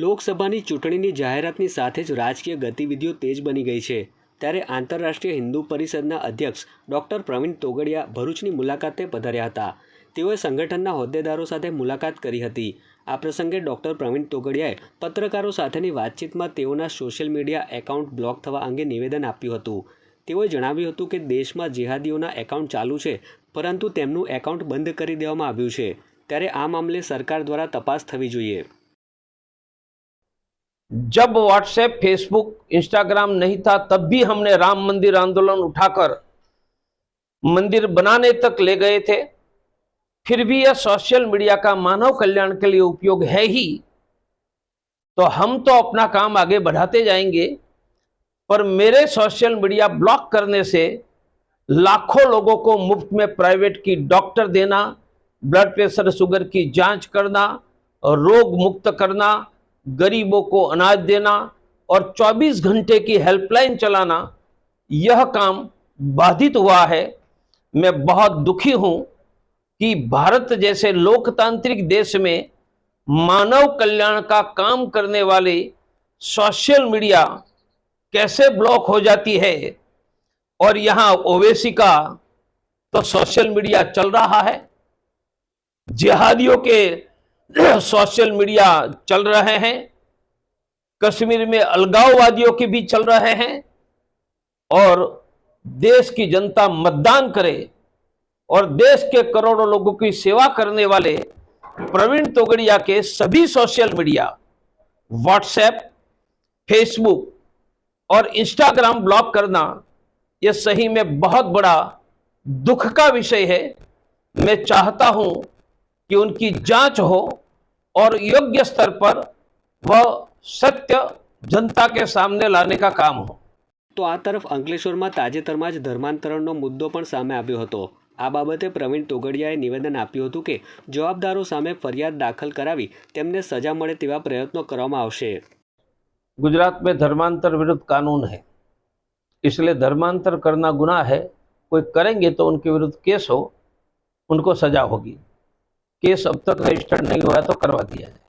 લોકસભાની ચૂંટણીની જાહેરાતની સાથે જ રાજકીય ગતિવિધિઓ તેજ બની ગઈ છે. ત્યારે આંતરરાષ્ટ્રીય હિન્દુ પરિષદના અધ્યક્ષ ડૉક્ટર પ્રવીણ તોગડિયા ભરૂચની મુલાકાતે પધાર્યા હતા. તેઓએ સંગઠનના હોદ્દેદારો સાથે મુલાકાત કરી હતી. આ પ્રસંગે ડૉક્ટર પ્રવીણ તોગડિયાએ પત્રકારો સાથેની વાતચીતમાં તેઓના સોશિયલ મીડિયા એકાઉન્ટ બ્લોક થવા અંગે નિવેદન આપ્યું હતું. તેઓએ જણાવ્યું હતું કે દેશમાં જેહાદીઓના એકાઉન્ટ ચાલુ છે, પરંતુ તેમનું એકાઉન્ટ બંધ કરી દેવામાં આવ્યું છે. ત્યારે આ મામલે સરકાર દ્વારા તપાસ થવી જોઈએ. जब व्हाट्सएप, फेसबुक, इंस्टाग्राम नहीं था, तब भी हमने राम मंदिर आंदोलन उठाकर मंदिर बनाने तक ले गए थे। फिर भी यह सोशल मीडिया का मानव कल्याण के लिए उपयोग है ही। तो हम तो अपना काम आगे बढ़ाते जाएँगे, पर मेरे सोशल मीडिया ब्लॉक करने से लाखों लोगों को मुफ़्त में प्राइवेट की डॉक्टर देना, ब्लड प्रेशर शुगर की जाँच करना, रोग मुक्त करना गरीबों को अनाज देना और 24 घंटे की हेल्पलाइन चलाना, यह काम बाधित हुआ है। मैं बहुत दुखी हूँ कि भारत जैसे लोकतांत्रिक देश में मानव कल्याण का काम करने वाले सोशल मीडिया कैसे ब्लॉक हो जाती है? और यहाँ ओवैसी का तो सोशल मीडिया चल रहा है। जिहादियों के सोशल मीडिया चल रहे हैं। कश्मीर में अलगाववादियों के भी चल रहे हैं और देश की जनता मतदान करे और देश के करोड़ों लोगों की सेवा करने वाले प्रवीण तोगड़िया के सभी सोशल मीडिया, व्हाट्सएप, फेसबुक और इंस्टाग्राम ब्लॉक करना यह सही में बहुत बड़ा दुख का विषय है। मैं चाहता हूँ कि उनकी जाँच हो और योग्य स्तर पर वह सत्य जनता के सामने लाने का काम हो તો આ તરફ અંકલેશ્વરમાં તાજેતરમાં જ ધર્માંતરણનો મુદ્દો પણ સામે આવ્યો હતો આ બાબતે પ્રવીણ તોગડિયાએ નિવેદન આપ્યું હતું કે જવાબદારો સામે ફરિયાદ દાખલ કરાવી તેમને સજા મળે તેવા પ્રયત્નો કરવામાં આવશે गुजरात में धर्मांतर विरुद्ध कानून है इसलिए धर्मांतर करना गुनाह है कोई करेंगे तो उनके विरुद्ध केस हो उनको सजा होगी केस अब तक रजिस्टर्ड नहीं हुआ है तो करवा दिया जाए।